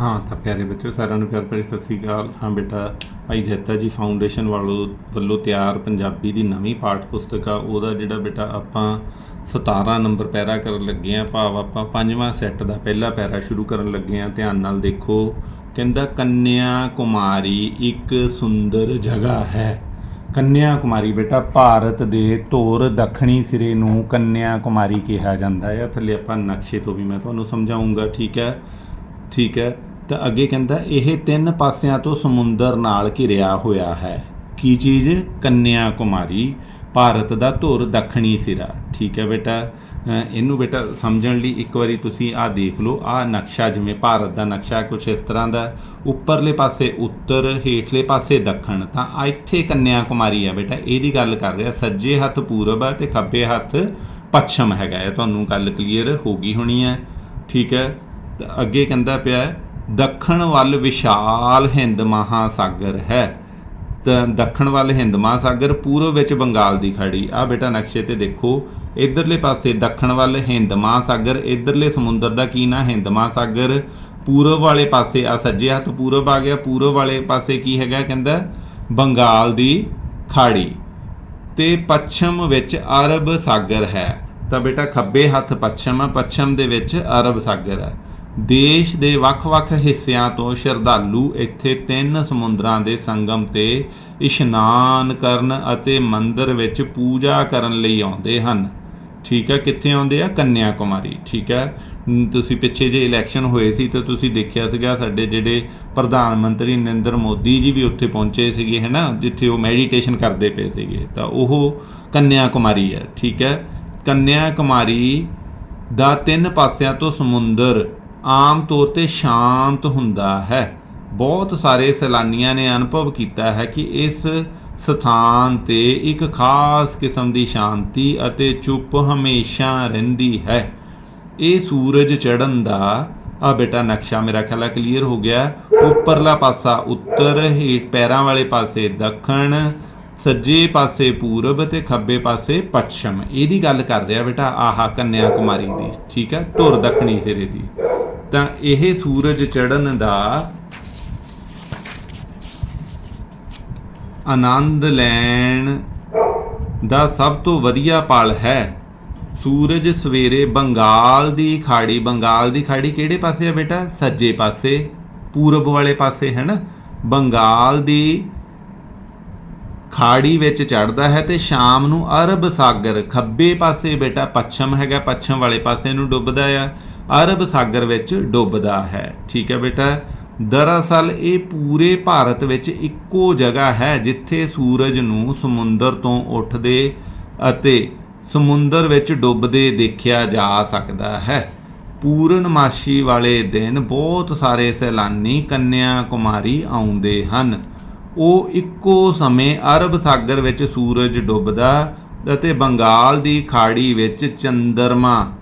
ਹਾਂ, ਤਾਂ ਪਿਆਰੇ ਬੱਚਿਓ, ਸਾਰਿਆਂ ਨੂੰ ਪਿਆਰ ਭਰੀ ਸਤਿ ਸ੍ਰੀ ਅਕਾਲ। ਹਾਂ ਬੇਟਾ, ਭਾਈ ਜੈਤਾ ਜੀ ਫਾਊਂਡੇਸ਼ਨ ਵਾਲੋ ਵੱਲੋਂ ਤਿਆਰ ਪੰਜਾਬੀ ਦੀ ਨਵੀਂ ਪਾਠ ਪੁਸਤਕ ਆ। ਉਹਦਾ ਜਿਹੜਾ ਬੇਟਾ, ਆਪਾਂ 17 ਨੰਬਰ ਪੈਰਾ ਕਰਨ ਲੱਗੇ ਆ। ਭਾਵ ਆਪਾਂ ਪੰਜਵਾਂ ਸੈੱਟ ਦਾ ਪਹਿਲਾ ਪੈਰਾ ਸ਼ੁਰੂ ਕਰਨ ਲੱਗੇ ਆ। ਧਿਆਨ ਨਾਲ ਦੇਖੋ, ਕਹਿੰਦਾ, ਕੰਨਿਆ ਕੁਮਾਰੀ ਇੱਕ ਸੁੰਦਰ ਜਗ੍ਹਾ ਹੈ। ਕੰਨਿਆ ਕੁਮਾਰੀ ਬੇਟਾ, ਭਾਰਤ ਦੇ ਧੋਰ ਦੱਖਣੀ ਸਿਰੇ ਨੂੰ ਕੰਨਿਆ ਕੁਮਾਰੀ ਕਿਹਾ ਜਾਂਦਾ ਹੈ ਥੱਲੇ ਆਪਾਂ ਨਕਸ਼ੇ ਤੋਂ ਵੀ ਮੈਂ ਤੁਹਾਨੂੰ ਸਮਝਾਉਂਗਾ ਠੀਕ ਹੈ? ਠੀਕ ਹੈ? ਤਾਂ ਅੱਗੇ ਕਹਿੰਦਾ, ਇਹ ਤਿੰਨ ਪਾਸਿਆਂ ਤੋਂ ਸਮੁੰਦਰ ਨਾਲ ਘਿਰਿਆ ਹੋਇਆ ਹੈ। ਕੀ ਚੀਜ਼? ਕੰਨਿਆ ਕੁਮਾਰੀ ਭਾਰਤ ਦਾ ਧੁਰ ਦੱਖਣੀ ਸਿਰਾ। ਠੀਕ ਹੈ ਬੇਟਾ। ਇਹਨੂੰ ਬੇਟਾ ਸਮਝਣ ਲਈ ਇੱਕ ਵਾਰੀ ਤੁਸੀਂ ਆਹ ਦੇਖ ਲਓ। ਆਹ ਨਕਸ਼ਾ ਜਿਵੇਂ ਭਾਰਤ ਦਾ ਨਕਸ਼ਾ ਕੁਝ ਇਸ ਤਰ੍ਹਾਂ ਦਾ, ਉੱਪਰਲੇ ਪਾਸੇ ਉੱਤਰ, ਹੇਠਲੇ ਪਾਸੇ ਦੱਖਣ। ਤਾਂ ਆ ਇੱਥੇ ਕੰਨਿਆ ਕੁਮਾਰੀ ਆ ਬੇਟਾ। ਇਹਦੀ ਗੱਲ ਕਰ ਰਿਹਾ, ਸੱਜੇ ਹੱਥ ਪੂਰਬ ਹੈ ਤੇ ਖੱਬੇ ਹੱਥ ਪੱਛਮ ਹੈਗਾ। ਹੈ ਤੁਹਾਨੂੰ ਗੱਲ ਕਲੀਅਰ ਹੋ ਗਈ ਹੋਣੀ ਹੈ ਠੀਕ ਹੈ। ਤਾਂ ਅੱਗੇ ਕਹਿੰਦਾ ਪਿਆ ਦੱਖਣ ਵੱਲ ਵਿਸ਼ਾਲ ਹਿੰਦ ਮਹਾਸਾਗਰ ਹੈ। ਤਾਂ ਦੱਖਣ ਵੱਲ ਹਿੰਦ ਮਹਾਸਾਗਰ ਪੂਰਬ ਵਿੱਚ ਬੰਗਾਲ ਦੀ ਖਾੜੀ। ਆ ਬੇਟਾ ਨਕਸ਼ੇ ਤੇ ਦੇਖੋ, ਇਧਰਲੇ ਪਾਸੇ ਦੱਖਣ ਵੱਲ ਹਿੰਦ ਮਹਾਸਾਗਰ, ਇਧਰਲੇ ਸਮੁੰਦਰ ਦਾ ਕੀ ਨਾਂ? ਹਿੰਦ ਮਹਾਸਾਗਰ। ਪੂਰਬ ਵਾਲੇ ਪਾਸੇ ਆ ਸੱਜੇ ਹੱਥ ਪੂਰਬ ਆ ਗਿਆ। ਪੂਰਬ ਵਾਲੇ ਪਾਸੇ ਕੀ ਹੈਗਾ ਕਹਿੰਦਾ? ਬੰਗਾਲ ਦੀ ਖਾੜੀ। ਤੇ ਪੱਛਮ ਵਿੱਚ ਅਰਬ ਸਾਗਰ ਹੈ। ਤਾਂ ਬੇਟਾ ਖੱਬੇ ਹੱਥ ਪੱਛਮ ਹੈ ਪੱਛਮ ਦੇ ਵਿੱਚ ਅਰਬ ਸਾਗਰ ਹੈ। ਦੇਸ਼ ਦੇ ਵੱਖ-ਵੱਖ ਹਿੱਸਿਆਂ ਤੋਂ ਸ਼ਰਧਾਲੂ ਇੱਥੇ ਤਿੰਨ ਸਮੁੰਦਰਾਂ ਦੇ ਸੰਗਮ ਤੇ ਇਸ਼ਨਾਨ ਕਰਨ ਅਤੇ ਮੰਦਰ ਵਿੱਚ ਪੂਜਾ ਕਰਨ ਲਈ ਆਉਂਦੇ ਹਨ। ਠੀਕ ਹੈ, ਕਿੱਥੇ ਆਉਂਦੇ ਆ? ਕੰਨਿਆ ਕੁਮਾਰੀ ਠੀਕ ਹੈ। ਤੁਸੀਂ ਪਿੱਛੇ ਜੇ ਇਲੈਕਸ਼ਨ ਹੋਏ ਸੀ ਤਾਂ ਤੁਸੀਂ ਦੇਖਿਆ ਸੀਗਾ ਸਾਡੇ ਜਿਹੜੇ ਪ੍ਰਧਾਨ ਮੰਤਰੀ ਨਰਿੰਦਰ ਮੋਦੀ ਜੀ ਵੀ ਉੱਥੇ ਪਹੁੰਚੇ ਸੀਗੇ ਹੈਨਾ ਜਿੱਥੇ ਉਹ ਮੈਡੀਟੇਸ਼ਨ ਕਰਦੇ ਪਏ ਸੀਗੇ। ਤਾਂ ਉਹ ਕੰਨਿਆ ਕੁਮਾਰੀ ਹੈ। ਠੀਕ ਹੈ। ਕੰਨਿਆ ਕੁਮਾਰੀ ਦਾ ਤਿੰਨ ਪਾਸਿਆਂ ਤੋਂ ਸਮੁੰਦਰ ਆਮ ਤੌਰ ਤੇ ਸ਼ਾਂਤ ਹੁੰਦਾ ਹੈ। ਬਹੁਤ ਸਾਰੇ ਸੈਲਾਨੀਆਂ ਨੇ ਅਨੁਭਵ ਕੀਤਾ ਹੈ ਕਿ ਇਸ ਸਥਾਨ ਤੇ ਇੱਕ ਖਾਸ ਕਿਸਮ ਦੀ ਸ਼ਾਂਤੀ ਅਤੇ ਚੁੱਪ ਹਮੇਸ਼ਾ ਰਹਿੰਦੀ ਹੈ। ਇਹ ਸੂਰਜ ਚੜ੍ਹਨ ਦਾ ਆ ਬੇਟਾ ਨਕਸ਼ਾ ਮੇਰਾ ਖਿਆਲ ਆ ਕਲੀਅਰ ਹੋ ਗਿਆ। ਉੱਪਰਲਾ ਪਾਸਾ ਉੱਤਰ ਹੇਠ ਪੈਰਾਂ ਵਾਲੇ ਪਾਸੇ ਦੱਖਣ, ਸੱਜੇ ਪਾਸੇ ਪੂਰਬ ਤੇ ਖੱਬੇ ਪਾਸੇ ਪੱਛਮ। ਇਹਦੀ ਗੱਲ ਕਰ ਰਿਹਾ ਬੇਟਾ ਆਹਾ ਕੰਨਿਆ ਕੁਮਾਰੀ ਦੀ, ਠੀਕ ਹੈ ਧੁਰ ਦੱਖਣੀ ਸਿਰੇ ਦੀ। ਤਾਂ ਇਹ ਸੂਰਜ ਚੜ੍ਹਨ ਦਾ ਆਨੰਦ ਲੈਣ ਦਾ ਸਭ ਤੋਂ ਵਧੀਆ ਪਲ ਹੈ। ਸੂਰਜ ਸਵੇਰੇ ਬੰਗਾਲ ਦੀ ਖਾੜੀ, ਬੰਗਾਲ ਦੀ ਖਾੜੀ ਕਿਹੜੇ ਪਾਸੇ ਆ ਬੇਟਾ? ਸੱਜੇ ਪਾਸੇ, ਪੂਰਬ ਵਾਲੇ ਪਾਸੇ, ਹੈ ਨਾ? ਬੰਗਾਲ ਦੀ ਖਾੜੀ ਵਿੱਚ ਚੜਦਾ ਹੈ ਤੇ ਸ਼ਾਮ ਨੂੰ ਅਰਬ ਸਾਗਰ, ਖੱਬੇ ਪਾਸੇ ਬੇਟਾ ਪੱਛਮ ਹੈਗਾ, ਪੱਛਮ ਵਾਲੇ ਪਾਸੇ ਨੂੰ ਡੁੱਬਦਾ ਆ, ਅਰਬ ਸਾਗਰ ਵਿੱਚ ਡੁੱਬਦਾ ਹੈ। ਠੀਕ ਹੈ ਬੇਟਾ, ਦਰਅਸਲ ਇਹ ਪੂਰੇ ਭਾਰਤ ਵਿੱਚ ਇੱਕੋ ਜਗ੍ਹਾ ਹੈ ਜਿੱਥੇ ਸੂਰਜ ਨੂੰ ਸਮੁੰਦਰ ਤੋਂ ਉੱਠਦੇ ਅਤੇ ਸਮੁੰਦਰ ਵਿੱਚ ਡੁੱਬਦੇ ਦੇਖਿਆ ਜਾ ਸਕਦਾ ਹੈ। ਪੂਰਨਮਾਸ਼ੀ ਵਾਲੇ ਦਿਨ ਬਹੁਤ ਸਾਰੇ ਸੈਲਾਨੀ ਕੰਨਿਆ ਕੁਮਾਰੀ ਆਉਂਦੇ ਹਨ। ਉਹ ਇੱਕੋ ਸਮੇਂ ਅਰਬ ਸਾਗਰ ਵਿੱਚ ਸੂਰਜ ਡੁੱਬਦਾ ਅਤੇ ਬੰਗਾਲ ਦੀ ਖਾੜੀ ਵਿੱਚ ਚੰਦਰਮਾ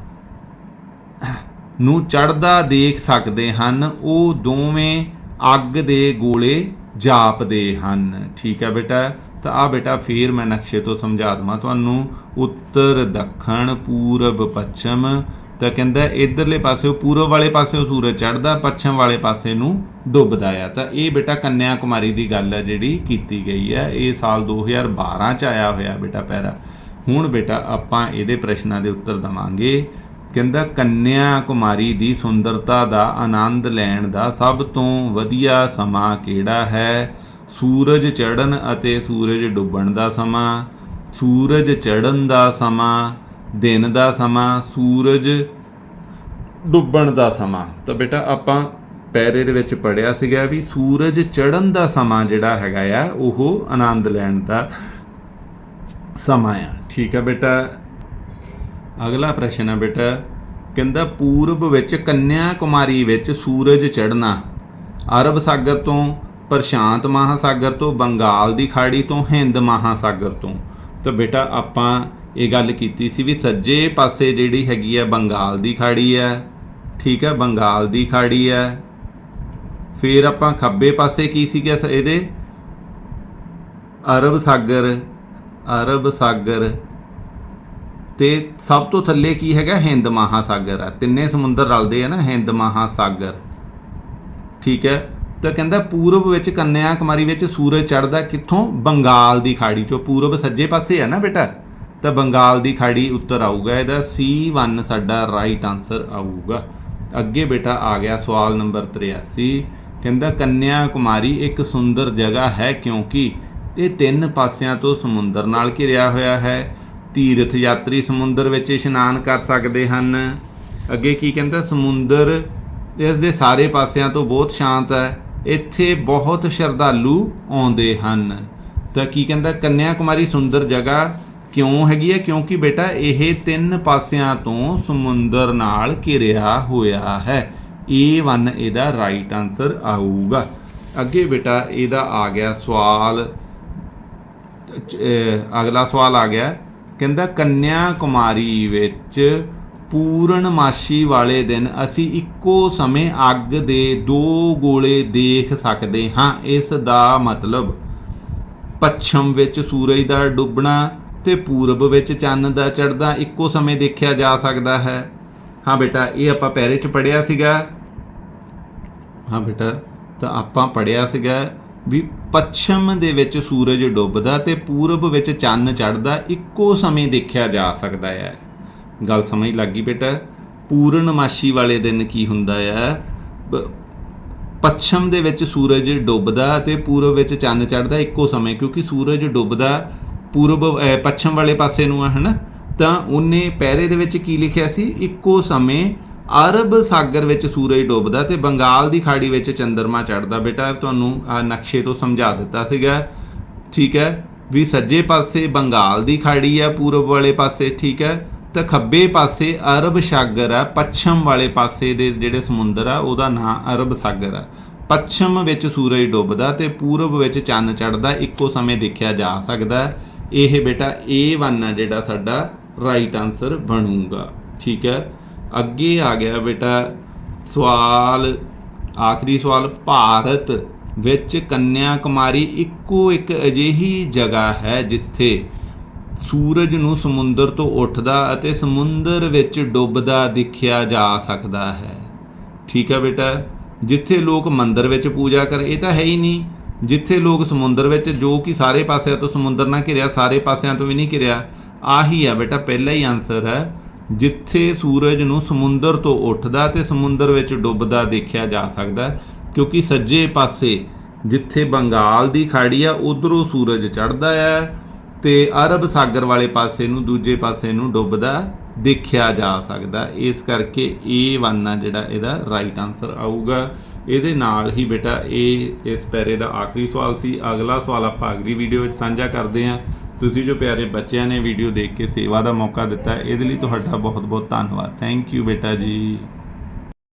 ਨੂੰ ਚੜਦਾ ਦੇਖ ਸਕਦੇ ਹਨ, ਉਹ ਦੋਵੇਂ ਅੱਗ ਦੇ ਗੋਲੇ ਜਾਪਦੇ ਹਨ। ਠੀਕ ਹੈ ਬੇਟਾ? ਤਾਂ ਆ ਬੇਟਾ ਫੇਰ ਮੈਂ ਨਕਸ਼ੇ ਤੋਂ ਸਮਝਾ ਦਵਾਂ। ਤੁਹਾਨੂੰ ਉੱਤਰ ਦੱਖਣ, ਪੂਰਬ, ਪੱਛਮ ਤਾਂ ਕਹਿੰਦਾ ਇਧਰਲੇ ਪਾਸੇ ਪੂਰਬ ਵਾਲੇ ਪਾਸੇ ਸੂਰਜ ਚੜਦਾ ਪੱਛਮ ਵਾਲੇ ਪਾਸੇ ਨੂੰ ਡੁੱਬਦਾ ਆ। ਤਾਂ ਇਹ ਬੇਟਾ ਕੰਨਿਆ ਕੁਮਾਰੀ ਦੀ ਗੱਲ ਹੈ ਜਿਹੜੀ ਕੀਤੀ ਗਈ ਹੈ ਇਹ ਸਾਲ 2012 ਚ ਆਇਆ ਹੋਇਆ ਬੇਟਾ ਪੈਰਾ। ਹੁਣ ਬੇਟਾ ਆਪਾਂ ਇਹਦੇ ਪ੍ਰਸ਼ਨਾਂ ਦੇ ਉੱਤਰ ਦਵਾਂਗੇ। ਕਹਿੰਦਾ ਕੰਨਿਆ ਕੁਮਾਰੀ ਦੀ ਸੁੰਦਰਤਾ ਦਾ, ਆਨੰਦ ਲੈਣ ਦਾ ਸਭ ਤੋਂ ਵਧੀਆ ਸਮਾਂ ਕਿਹੜਾ ਹੈ? ਸੂਰਜ ਚੜ੍ਹਨ ਅਤੇ ਸੂਰਜ ਡੁੱਬਣ ਦਾ ਸਮਾਂ। ਸੂਰਜ ਚੜ੍ਹਨ ਦਾ ਸਮਾਂ। ਦਿਨ ਦਾ ਸਮਾਂ, ਸੂਰਜ ਡੁੱਬਣ ਦਾ ਸਮਾਂ। ਤਾਂ ਬੇਟਾ ਆਪਾਂ ਪੈਰੇ ਦੇ ਵਿੱਚ ਪੜਿਆ ਸੀਗਾ ਵੀ ਸੂਰਜ ਚੜ੍ਹਨ ਦਾ ਸਮਾਂ ਜਿਹੜਾ ਹੈਗਾ ਆ, ਉਹ ਆਨੰਦ ਲੈਣ ਦਾ ਸਮਾਂ ਆ। ਠੀਕ ਆ ਬੇਟਾ। ਅਗਲਾ ਪ੍ਰਸ਼ਨ ਆ ਬੇਟਾ। ਕਹਿੰਦਾ, ਪੂਰਬ ਵਿੱਚ ਕੰਨਿਆ ਕੁਮਾਰੀ ਵਿੱਚ ਸੂਰਜ ਚੜ੍ਹਨਾ, ਅਰਬ ਸਾਗਰ ਤੋਂ ਪ੍ਰਸ਼ਾਂਤ ਮਹਾਸਾਗਰ ਤੋਂ, ਬੰਗਾਲ ਦੀ ਖਾੜੀ ਤੋਂ, ਹਿੰਦ ਮਹਾਸਾਗਰ ਤੋਂ। ਤਾਂ ਬੇਟਾ ਆਪਾਂ ਇਹ ਗੱਲ ਕੀਤੀ ਸੀ ਵੀ ਸੱਜੇ ਪਾਸੇ ਜਿਹੜੀ ਹੈਗੀ ਹੈ ਬੰਗਾਲ ਦੀ ਖਾੜੀ ਹੈ ਠੀਕ ਹੈ ਬੰਗਾਲ ਦੀ ਖਾੜੀ ਹੈ ਫਿਰ ਆਪਾਂ ਖੱਬੇ ਪਾਸੇ ਕੀ ਸੀਗਾ ਸ- ਇਹਦੇ? ਅਰਬ ਸਾਗਰ ਅਰਬ ਸਾਗਰ। ਤੇ ਸਭ ਤੋਂ ਥੱਲੇ ਕੀ ਹੈਗਾ? ਹਿੰਦ ਮਹਾਸਾਗਰ ਆ। ਤਿੰਨੇ ਸਮੁੰਦਰ ਰਲਦੇ ਆ ਨਾ, ਹਿੰਦ ਮਹਾਸਾਗਰ। ਠੀਕ ਹੈ ਤਾਂ ਕਹਿੰਦਾ ਪੂਰਬ ਵਿੱਚ ਕੰਨਿਆ ਕੁਮਾਰੀ ਵਿੱਚ ਸੂਰਜ ਚੜ੍ਹਦਾ ਕਿੱਥੋਂ? ਬੰਗਾਲ ਦੀ ਖਾੜੀ ਚੋਂ। ਪੂਰਬ ਸੱਜੇ ਪਾਸੇ ਹੈ ਨਾ ਬੇਟਾ? ਤਾਂ ਬੰਗਾਲ ਦੀ ਖਾੜੀ ਉੱਤਰ ਆਊਗਾ, ਇਹਦਾ C1 ਸਾਡਾ ਰਾਈਟ ਆਨਸਰ ਆਊਗਾ। ਅੱਗੇ ਬੇਟਾ ਆ ਗਿਆ ਸਵਾਲ ਨੰਬਰ 83 ਕਹਿੰਦਾ ਕੰਨਿਆ ਕੁਮਾਰੀ ਇੱਕ ਸੁੰਦਰ ਜਗ੍ਹਾ ਹੈ ਕਿਉਂਕਿ ਇਹ ਤਿੰਨ ਪਾਸਿਆਂ ਤੋਂ ਸਮੁੰਦਰ ਨਾਲ ਘਿਰਿਆ ਹੋਇਆ ਹੈ। ਤੀਰਥ ਯਾਤਰੀ ਸਮੁੰਦਰ ਵਿੱਚ ਇਸ਼ਨਾਨ ਕਰ ਸਕਦੇ ਹਨ। ਅੱਗੇ ਕੀ ਕਹਿੰਦਾ, ਸਮੁੰਦਰ ਇਸ ਦੇ ਸਾਰੇ ਪਾਸਿਆਂ ਤੋਂ ਬਹੁਤ ਸ਼ਾਂਤ ਹੈ। ਇੱਥੇ ਬਹੁਤ ਸ਼ਰਧਾਲੂ ਆਉਂਦੇ ਹਨ। ਤਾਂ ਕੀ ਕਹਿੰਦਾ ਕੰਨਿਆ ਕੁਮਾਰੀ ਸੁੰਦਰ ਜਗ੍ਹਾ ਕਿਉਂ ਹੈਗੀ ਹੈ? ਕਿਉਂਕਿ ਬੇਟਾ, ਇਹ ਤਿੰਨ ਪਾਸਿਆਂ ਤੋਂ ਸਮੁੰਦਰ ਨਾਲ ਘਿਰਿਆ ਹੋਇਆ ਹੈ। A1 ਇਹਦਾ ਰਾਈਟ ਆਨਸਰ ਆਊਗਾ। ਅੱਗੇ ਬੇਟਾ, ਇਹਦਾ ਆ ਗਿਆ ਸਵਾਲ। ਅਗਲਾ ਸਵਾਲ ਆ ਗਿਆ। ਕਹਿੰਦਾ ਕੰਨਿਆ ਕੁਮਾਰੀ ਵਿੱਚ ਪੂਰਨਮਾਸ਼ੀ ਵਾਲੇ ਦਿਨ ਅਸੀਂ ਇੱਕੋ ਸਮੇਂ ਅੱਗ ਦੇ ਦੋ ਗੋਲੇ ਦੇਖ ਸਕਦੇ ਹਾਂ। ਇਸ ਦਾ ਮਤਲਬ, ਪੱਛਮ ਵਿੱਚ ਸੂਰਜ ਦਾ ਡੁੱਬਣਾ ਤੇ ਪੂਰਬ ਵਿੱਚ ਚੰਨ ਦਾ ਚੜ੍ਹਦਾ ਇੱਕੋ ਸਮੇਂ ਦੇਖਿਆ ਜਾ ਸਕਦਾ ਹੈ। ਹਾਂ ਬੇਟਾ, ਇਹ ਆਪਾਂ ਪਹਿਰੇ ਚ ਪੜਿਆ ਸੀਗਾ। ਹਾਂ ਬੇਟਾ, ਤਾਂ ਆਪਾਂ ਪੜਿਆ ਸੀਗਾ ਵੀ ਪੱਛਮ ਦੇ ਵਿੱਚ ਸੂਰਜ ਡੁੱਬਦਾ ਤੇ ਪੂਰਬ ਵਿੱਚ ਚੰਨ ਚੜ੍ਹਦਾ ਇੱਕੋ ਸਮੇਂ ਦੇਖਿਆ ਜਾ ਸਕਦਾ ਹੈ। ਗੱਲ ਸਮਝ ਲੱਗੀ ਬੇਟਾ? ਪੂਰਨਮਾਸ਼ੀ ਵਾਲੇ ਦਿਨ ਕੀ ਹੁੰਦਾ ਹੈ? ਪੱਛਮ ਦੇ ਵਿੱਚ ਸੂਰਜ ਡੁੱਬਦਾ ਤੇ ਪੂਰਬ ਵਿੱਚ ਚੰਨ ਚੜ੍ਹਦਾ ਇੱਕੋ ਸਮੇਂ, ਕਿਉਂਕਿ ਸੂਰਜ ਡੁੱਬਦਾ ਪੂਰਬ ਪੱਛਮ ਵਾਲੇ ਪਾਸੇ ਨੂੰ ਆ, ਹਨਾ? ਤਾਂ ਉਹਨੇ ਪਹਿਰੇ ਦੇ ਵਿੱਚ ਕੀ ਲਿਖਿਆ ਸੀ? ਇੱਕੋ ਸਮੇਂ ਅਰਬ ਸਾਗਰ ਵਿੱਚ ਸੂਰਜ ਡੁੱਬਦਾ ਤੇ ਬੰਗਾਲ ਦੀ ਖਾੜੀ ਵਿੱਚ ਚੰਦਰਮਾ ਚੜ੍ਹਦਾ। ਬੇਟਾ, ਤੁਹਾਨੂੰ ਆ ਨਕਸ਼ੇ ਤੋਂ ਸਮਝਾ ਦਿੱਤਾ ਸੀਗਾ। ਠੀਕ ਹੈ? ਵੀ ਸੱਜੇ ਪਾਸੇ ਬੰਗਾਲ ਦੀ ਖਾੜੀ ਹੈ ਪੂਰਬ ਵਾਲੇ ਪਾਸੇ, ਠੀਕ ਹੈ? ਤਾਂ ਖੱਬੇ ਪਾਸੇ ਅਰਬ ਸਾਗਰ ਆ, ਪੱਛਮ ਵਾਲੇ ਪਾਸੇ ਦੇ ਜਿਹੜੇ ਸਮੁੰਦਰ ਆ, ਉਹਦਾ ਨਾਂ ਅਰਬ ਸਾਗਰ ਆ। ਪੱਛਮ ਵਿੱਚ ਸੂਰਜ ਡੁੱਬਦਾ ਤੇ ਪੂਰਬ ਵਿੱਚ ਚੰਨ ਚੜ੍ਹਦਾ, ਇੱਕੋ ਸਮੇਂ ਦੇਖਿਆ ਜਾ ਸਕਦਾ। ਹੈ। ਇਹ ਬੇਟਾ A1 ਆ ਜਿਹੜਾ ਸਾਡਾ ਰਾਈਟ ਆਨਸਰ ਬਣੂਗਾ। ਠੀਕ ਹੈ? ਅੱਗੇ ਆ ਗਿਆ ਬੇਟਾ ਸਵਾਲ, ਆਖਰੀ ਸਵਾਲ, ਭਾਰਤ ਵਿੱਚ ਕੰਨਿਆ ਕੁਮਾਰੀ ਇੱਕੋ ਇੱਕ ਅਜਿਹੀ ਜਗ੍ਹਾ ਹੈ ਜਿੱਥੇ ਸੂਰਜ ਨੂੰ ਸਮੁੰਦਰ ਤੋਂ ਉੱਠਦਾ ਅਤੇ ਸਮੁੰਦਰ ਵਿੱਚ ਡੁੱਬਦਾ ਦੇਖਿਆ ਜਾ ਸਕਦਾ ਹੈ। ਠੀਕ ਹੈ ਬੇਟਾ? ਜਿੱਥੇ ਲੋਕ ਮੰਦਰ ਵਿੱਚ ਪੂਜਾ ਕਰ, ਇਹ ਤਾਂ ਹੈ ਹੀ ਨਹੀਂ। ਜਿੱਥੇ ਲੋਕ ਸਮੁੰਦਰ ਵਿੱਚ, ਜੋ ਕਿ ਸਾਰੇ ਪਾਸਿਆਂ ਤੋਂ ਸਮੁੰਦਰ ਨਾਲ ਘਿਰਿਆ, ਸਾਰੇ ਪਾਸਿਆਂ ਤੋਂ ਵੀ ਨਹੀਂ ਘਿਰਿਆ, ਆਹੀ ਆ ਬੇਟਾ, ਪਹਿਲਾ ਹੀ ਆਨਸਰ ਹੈ। ਜਿੱਥੇ ਸੂਰਜ ਨੂੰ ਸਮੁੰਦਰ ਤੋਂ ਉੱਠਦਾ ਤੇ ਸਮੁੰਦਰ ਵਿੱਚ ਡੁੱਬਦਾ ਦੇਖਿਆ ਜਾ ਸਕਦਾ, ਕਿਉਂਕਿ ਸੱਜੇ ਪਾਸੇ ਜਿੱਥੇ ਬੰਗਾਲ ਦੀ ਖਾੜੀ ਆ, ਉਧਰੋਂ ਸੂਰਜ ਚੜ੍ਹਦਾ ਹੈ ਤੇ ਅਰਬ ਸਾਗਰ ਵਾਲੇ ਪਾਸੇ ਨੂੰ, ਦੂਜੇ ਪਾਸੇ ਨੂੰ ਡੁੱਬਦਾ। ਦੇਖਿਆ ਜਾ ਸਕਦਾ। ਇਸ ਕਰਕੇ A1 ਆ ਜਿਹੜਾ ਇਹਦਾ ਰਾਈਟ ਆਨਸਰ ਆਊਗਾ। ਇਹਦੇ ਨਾਲ ਹੀ ਬੇਟਾ ਇਹ ਇਸ ਪੈਰੇ ਦਾ ਆਖਰੀ ਸਵਾਲ ਸੀ। ਅਗਲਾ ਸਵਾਲ ਆਪਾਂ ਅਗਲੀ ਵੀਡੀਓ ਵਿੱਚ ਸਾਂਝਾ ਕਰਦੇ ਹਾਂ। ਤੁਸੀਂ ਜੋ ਪਿਆਰੇ ਬੱਚਿਆਂ ਨੇ ਵੀਡੀਓ ਦੇਖ ਕੇ ਸੇਵਾ ਦਾ ਮੌਕਾ ਦਿੱਤਾ, ਇਹਦੇ ਲਈ ਤੁਹਾਡਾ ਬਹੁਤ ਬਹੁਤ ਧੰਨਵਾਦ। ਥੈਂਕ ਯੂ ਬੇਟਾ ਜੀ।